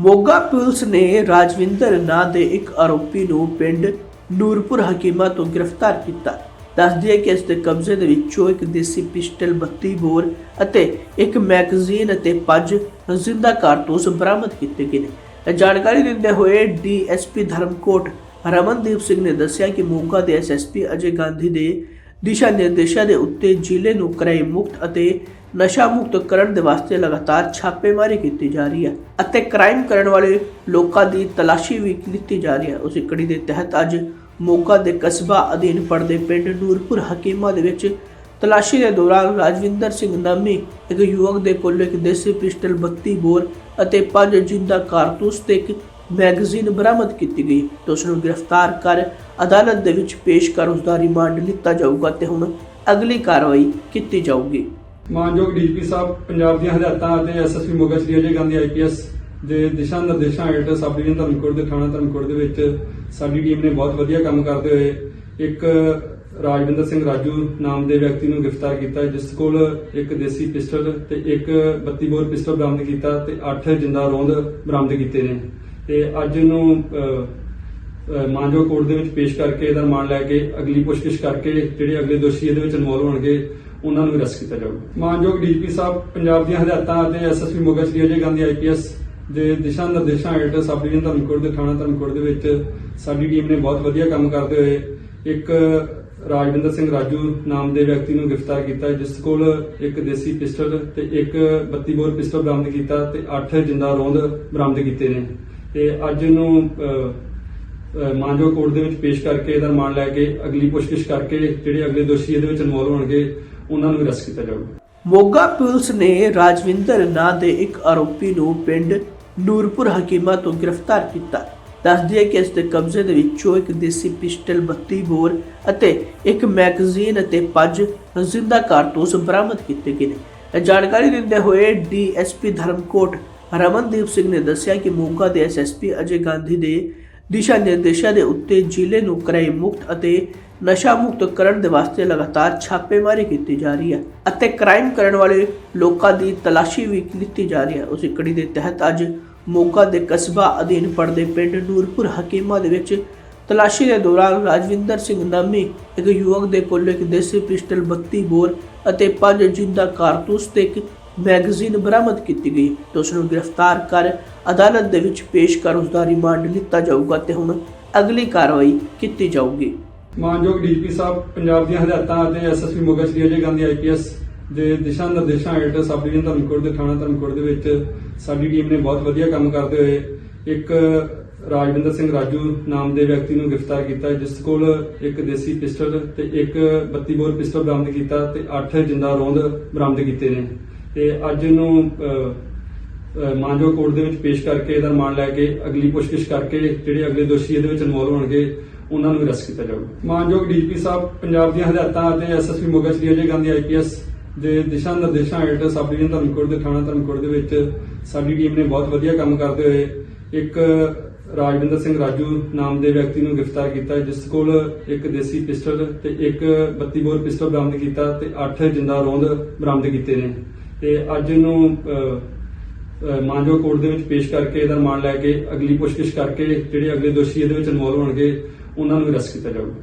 Moga police ਨੇ ਰਾਜਵਿੰਦਰ ਨਾਂ ਦੇ ਇੱਕ ਆਰੋਪੀ ਨੂੰ ਪਿੰਡ ਨੂਰਪੁਰ ਹਕੀਮਾ ਤੋਂ ਗ੍ਰਿਫਤਾਰ ਕੀਤਾ। ਦੱਸਦੀ ਹੈ ਕਿ ਇਸ ਦੇ ਕਬਜ਼ੇ ਦੇ ਵਿੱਚੋਂ ਇੱਕ ਦੇਸੀ ਪਿਸਟਲ 32 ਬੋਰ ਅਤੇ ਇੱਕ ਮੈਗਜ਼ੀਨ ਅਤੇ ਪੰਜ ਜ਼ਿੰਦਾ ਕਾਰਤੂਸ ਬਰਾਮਦ ਕੀਤੇ ਗਏ ਨੇ। ਜਾਣਕਾਰੀ ਦਿੰਦੇ ਹੋਏ ਡੀਐਸਪੀ ਧਰਮਕੋਟ ਰਮਨਦੀਪ ਸਿੰਘ ਨੇ ਦੱਸਿਆ ਕਿ ਮੋਗਾ ਦੇ ਐਸਐਸਪੀ ਅਜੇ ਗਾਂਧੀ ਦੇ ਦਿਸ਼ਾ ਨਿਰਦੇਸ਼ਾਂ ਦੇ ਉੱਤੇ ਜ਼ਿਲ੍ਹੇ ਨੂੰ ਕ੍ਰਾਈਮ ਮੁਕਤ ਅਤੇ ਨਸ਼ਾ ਮੁਕਤ ਕਰਨ ਦੇ ਵਾਸਤੇ ਲਗਾਤਾਰ ਛਾਪੇਮਾਰੀ ਕੀਤੀ ਜਾ ਰਹੀ ਹੈ ਅਤੇ ਕ੍ਰਾਈਮ ਕਰਨ ਵਾਲੇ ਲੋਕਾਂ ਦੀ ਤਲਾਸ਼ੀ ਵੀ ਕੀਤੀ ਜਾ ਰਹੀ ਹੈ। ਉਸ ਕੜੀ ਦੇ ਤਹਿਤ ਅੱਜ ਮੋਗਾ ਦੇ ਕਸਬਾ ਅਧੀਨ ਪੜਦੇ ਪਿੰਡ ਨੂਰਪੁਰ ਹਕੀਮਾ ਦੇ ਵਿੱਚ ਤਲਾਸ਼ੀ ਦੇ ਦੌਰਾਨ ਰਾਜਵਿੰਦਰ ਸਿੰਘ ਨਾਮੀ, ਇੱਕ ਯੁਵਕ ਦੇ ਕੋਲ ਇੱਕ ਦੇਸੀ ਪਿਸਟਲ 32 ਬੋਰ ਅਤੇ ਪੰਜ ਜਿੰਦਾ ਕਾਰਤੂਸ ਤੇ ਇੱਕ ਮੈਗਜ਼ੀਨ ਬਰਾਮਦ ਕੀਤੀ ਗਈ ਤੇ ਉਸ ਨੂੰ ਗ੍ਰਿਫਤਾਰ ਕਰ ਅਦਾਲਤ ਦੇ ਵਿੱਚ ਪੇਸ਼ ਕਰ ਉਸ ਦਾ ਰਿਮਾਂਡ ਲਿੱਤਾ ਜਾਊਗਾ ਤੇ ਹੁਣ ਅਗਲੀ ਕਾਰਵਾਈ ਕੀਤੀ ਜਾਊਗੀ। ਮਾਨਯੋਗ ਡੀਪੀ ਸਾਹਿਬ, ਪੰਜਾਬ ਦੀਆਂ ਹਦਾਇਤਾਂ ਅਤੇ ਐਸਐਸਪੀ ਮੋਗਾ ਸ਼੍ਰੀ ਅਜੇ ਗਾਂਧੀ ਆਈਪੀਐਸ ਦੇ ਦਿਸ਼ਾ ਨਿਰਦੇਸ਼ਾਂ ਹੇਠ ਸਬ ਡਿਵੀਜ਼ਨ ਧਰਮਕੋਟ ਦੇ ਥਾਣਾ ਧਰਮਕੋਟ ਦੇ ਵਿੱਚ ਸਾਡੀ ਟੀਮ ਨੇ ਬਹੁਤ ਵਧੀਆ ਕੰਮ ਕਰਦੇ ਹੋਏ ਇੱਕ ਰਾਜਵਿੰਦਰ ਸਿੰਘ ਰਾਜੂ ਨਾਮ ਦੇ ਵਿਅਕਤੀ ਨੂੰ ਗ੍ਰਿਫਤਾਰ ਕੀਤਾ, ਜਿਸ ਕੋਲ ਇੱਕ ਦੇਸੀ ਪਿਸਟਲ ਤੇ ਇੱਕ 32 ਬੋਰ ਪਿਸਟਲ ਬਰਾਮਦ ਕੀਤਾ ਤੇ 8 ਜਿੰਦਾ ਰੋਂਦ ਬਰਾਮਦ ਕੀਤੇ ਨੇ। ਤੇ ਅੱਜ ਇਹਨੂੰ ਮਾਨਜੋ ਕੋਰਟ ਦੇ ਵਿੱਚ ਪੇਸ਼ ਕਰਕੇ ਇਹਦਾ ਰਿਮਾਂਡ ਲੈ ਕੇ ਅਗਲੀ ਪੁੱਛਗਿੱਛ ਕਰਕੇ ਜਿਹੜੇ ਅਗਲੇ ਦੋਸ਼ੀ ਇਹਦੇ ਵਿੱਚ ਇਨਵੋਲਵ ਹੋਣਗੇ, ਉਹਨਾਂ ਨੂੰ ਅਰੈਸਟ ਕੀਤਾ ਜਾਊਗਾ। ਮਾਨਯੋਗ ਡੀਪੀ ਸਾਹਿਬ, ਪੰਜਾਬ ਦੀਆਂ ਹਦਾਇਤਾਂ ਅਤੇ ਐਸਐਸਪੀ ਮੋਗਾ ਸ਼੍ਰੀ ਅਜੇ ਗਾਂਧੀ ਆਈਪੀਐਸ ਦੇ ਦਿਸ਼ਾ ਨਿਰਦੇਸ਼ਾਂ ਹੇਠ ਸਬ ਡਿਵੀਜ਼ਨ ਧਰਮਕੋਟ ਦੇ ਥਾਣਾ ਧਰਮਕੋਟ ਦੇ ਵਿੱਚ ਸਾਡੀ ਟੀਮ ਨੇ ਬਹੁਤ ਵਧੀਆ ਕੰਮ ਕਰਦੇ ਹੋਏ ਇੱਕ ਰਾਜਵਿੰਦਰ ਸਿੰਘ ਰਾਜੂ ਨਾਮ ਦੇ ਵਿਅਕਤੀ ਨੂੰ ਗ੍ਰਿਫਤਾਰ ਕੀਤਾ, ਜਿਸ ਕੋਲ ਇੱਕ ਦੇਸੀ ਪਿਸਟਲ ਤੇ ਇੱਕ 32 ਬੋਰ ਪਿਸਟਲ ਬਰਾਮਦ ਕੀਤਾ ਤੇ 8 ਜਿੰਦਾ ਰੋਂਦ ਬਰਾਮਦ ਕੀਤੇ ਨੇ। ਤੇ ਅੱਜ ਇਹਨੂੰ ਮਾਨਜੋ ਕੋਰਟ ਦੇ ਵਿੱਚ ਪੇਸ਼ ਕਰਕੇ ਇਹਦਾ ਰਿਮਾਂਡ ਲੈ ਕੇ ਅਗਲੀ ਪੁੱਛਗਿੱਛ ਕਰਕੇ ਜਿਹੜੇ ਅਗਲੇ ਦੋਸ਼ੀ ਇਹਦੇ ਵਿੱਚ ਇਨਵੋਲਵ ਹੋਣਗੇ, ਉਹਨਾਂ ਨੂੰ ਅਰੈਸਟ ਕੀਤਾ ਜਾਊਗਾ। ਮੋਗਾ ਪੁਲਿਸ ਨੇ ਰਾਜਵਿੰਦਰ ਨਾਂ ਦੇ ਇੱਕ ਆਰੋਪੀ ਨੂੰ ਪਿੰਡ ਨੂਰਪੁਰ ਹਕੀਮਾ ਤੋਂ ਗ੍ਰਿਫਤਾਰ ਕੀਤਾ। ਦੱਸਦੀ ਹੈ ਕਿ ਇਸ ਦੇ ਕਬਜ਼ੇ ਦੇ ਵਿੱਚੋਂ ਇੱਕ ਦੇਸੀ ਪਿਸਟਲ 32 ਬੋਰ ਅਤੇ ਇੱਕ ਮੈਗਜ਼ੀਨ ਅਤੇ ਪੰਜ ਜ਼ਿੰਦਾ ਕਾਰਤੂਸ ਬਰਾਮਦ ਕੀਤੇ ਗਏ ਨੇ। ਜਾਣਕਾਰੀ ਦਿੰਦੇ ਹੋਏ ਡੀਐਸਪੀ ਧਰਮਕੋਟ ਰਮਨਦੀਪ ਸਿੰਘ ਨੇ ਦੱਸਿਆ ਕਿ ਮੋਗਾ ਦੇ ਐਸਐਸਪੀ ਅਜੇ ਗਾਂਧੀ ਦੇ ਦਿਸ਼ਾ ਨਿਰਦੇਸ਼ਾਂ ਦੇ ਉੱਤੇ ਜ਼ਿਲ੍ਹੇ ਨੂੰ ਕ੍ਰਾਈਮ ਮੁਕਤ ਅਤੇ ਨਸ਼ਾ ਮੁਕਤ ਕਰਨ ਦੇ ਵਾਸਤੇ ਲਗਾਤਾਰ ਛਾਪੇਮਾਰੀ ਕੀਤੀ ਜਾ ਰਹੀ ਹੈ ਅਤੇ ਕ੍ਰਾਈਮ ਕਰਨ ਵਾਲੇ ਲੋਕਾਂ ਦੀ ਤਲਾਸ਼ੀ ਵੀ ਕੀਤੀ ਜਾ ਰਹੀ ਹੈ। ਉਸ ਕੜੀ ਦੇ ਤਹਿਤ ਅੱਜ ਮੋਗਾ ਦੇ ਕਸਬਾ ਅਧੀਨ ਪੜਦੇ ਪਿੰਡ ਨੂਰਪੁਰ ਹਕੀਮਾ ਦੇ ਵਿੱਚ ਤਲਾਸ਼ੀ ਦੇ ਦੌਰਾਨ ਰਾਜਵਿੰਦਰ ਸਿੰਘ ਨਾਮੀ ਇੱਕ ਯੁਵਕ ਦੇ ਕੋਲ ਇੱਕ ਦੇਸੀ ਪਿਸਟਲ 32 ਬੋਰ ਅਤੇ ਪੰਜ ਜਿੰਦਾ ਕਾਰਤੂਸ ਤੇ ਇੱਕ ਮੈਗਜ਼ੀਨ ਬਰਾਮਦ ਕੀਤੀ ਗਈ ਤੇ ਉਸ ਨੂੰ ਗ੍ਰਿਫਤਾਰ ਕਰ ਅਦਾਲਤ ਦੇ ਵਿੱਚ ਪੇਸ਼ ਕਰ ਉਸ ਦਾ ਰਿਮਾਂਡ ਲਿੱਤਾ ਜਾਊਗਾ ਤੇ ਹੁਣ ਅਗਲੀ ਕਾਰਵਾਈ ਕੀਤੀ ਜਾਊਗੀ। ਮਾਨਯੋਗ ਡੀਪੀ ਸਾਹਿਬ, ਪੰਜਾਬ ਦੀਆਂ ਹਦਾਇਤਾਂ ਅਤੇ ਐਸਐਸਪੀ ਮੋਗਾ ਸ਼੍ਰੀ ਅਜੇ ਗਾਂਧੀ ਆਈਪੀਐਸ ਦੇ ਦਿਸ਼ਾ ਨਿਰਦੇਸ਼ਾਂ ਹੇਠ ਸਬ ਡਿਵੀਜ਼ਨ ਧਰਮਕੋਟ ਦੇ ਥਾਣਾ ਧਰਮਕੋਟ ਦੇ ਵਿੱਚ ਸਾਡੀ ਟੀਮ ਨੇ ਬਹੁਤ ਵਧੀਆ ਕੰਮ ਕਰਦੇ ਹੋਏ ਇੱਕ ਰਾਜਵਿੰਦਰ ਸਿੰਘ ਰਾਜੂ ਨਾਮ ਦੇ ਵਿਅਕਤੀ ਨੂੰ ਗ੍ਰਿਫਤਾਰ ਕੀਤਾ, ਜਿਸ ਕੋਲ ਇੱਕ ਦੇਸੀ ਪਿਸਟਲ ਤੇ ਇੱਕ 32 ਬੋਰ ਪਿਸਟਲ ਬਰਾਮਦ ਕੀਤਾ ਤੇ 8 ਜਿੰਦਾ ਰੋਂਦ ਬਰਾਮਦ ਕੀਤੇ ਨੇ। ਤੇ ਅੱਜ ਇਹਨੂੰ ਮਾਨਜੋ ਕੋਰਟ ਦੇ ਵਿੱਚ ਪੇਸ਼ ਕਰਕੇ ਇਹਦਾ ਰਿਮਾਂਡ ਲੈ ਕੇ ਅਗਲੀ ਪੁੱਛਗਿੱਛ ਕਰਕੇ ਜਿਹੜੇ ਅਗਲੇ ਦੋਸ਼ੀ ਇਹਦੇ ਵਿੱਚ ਇਨਵੋਲਵ ਹੋਣਗੇ, ਉਹਨਾਂ ਨੂੰ ਅਰੈਸਟ ਕੀਤਾ ਜਾਊਗਾ। ਮਾਨਯੋਗ ਡੀਪੀ ਸਾਹਿਬ, ਪੰਜਾਬ ਦੀਆਂ ਹਦਾਇਤਾਂ ਅਤੇ ਐਸਐਸਪੀ ਮੋਗਾ ਸ਼੍ਰੀ ਅਜੇ ਗਾਂਧੀ ਆਈਪੀਐਸ ਦੇ ਦਿਸ਼ਾ ਨਿਰਦੇਸ਼ਾਂ ਹੇਠ ਸਬ ਡਿਵੀਜ਼ਨ ਧਰਮਕੋਟ ਦੇ ਥਾਣਾ ਧਰਮਕੋਟ ਦੇ ਵਿੱਚ ਸਾਡੀ ਟੀਮ ਨੇ ਬਹੁਤ ਵਧੀਆ ਕੰਮ ਕਰਦੇ ਹੋਏ ਇੱਕ ਰਾਜਵਿੰਦਰ ਸਿੰਘ ਰਾਜੂ ਨਾਮ ਦੇ ਵਿਅਕਤੀ ਨੂੰ ਗ੍ਰਿਫਤਾਰ ਕੀਤਾ, ਜਿਸ ਕੋਲ ਇੱਕ ਦੇਸੀ ਪਿਸਟਲ ਤੇ ਇੱਕ 32 ਬੋਰ ਪਿਸਟਲ ਬਰਾਮਦ ਕੀਤਾ ਤੇ 8 ਜਿੰਦਾ ਰੋਂਦ ਬਰਾਮਦ ਕੀਤੇ ਨੇ। ਤੇ ਅੱਜ ਇਹਨੂੰ ਮਾਨਜੋ ਕੋਰਟ ਦੇ ਵਿੱਚ ਪੇਸ਼ ਕਰਕੇ ਇਹਦਾ ਰਿਮਾਂਡ ਲੈ ਕੇ ਅਗਲੀ ਪੁੱਛਗਿੱਛ ਕਰਕੇ ਜਿਹੜੇ ਅਗਲੇ ਦੋਸ਼ੀ ਇਹਦੇ ਵਿੱਚ ਇਨਵੋਲਵ ਹੋਣਗੇ, ਉਹਨਾਂ ਨੂੰ ਅਰੈਸਟ ਕੀਤਾ ਜਾਊਗਾ।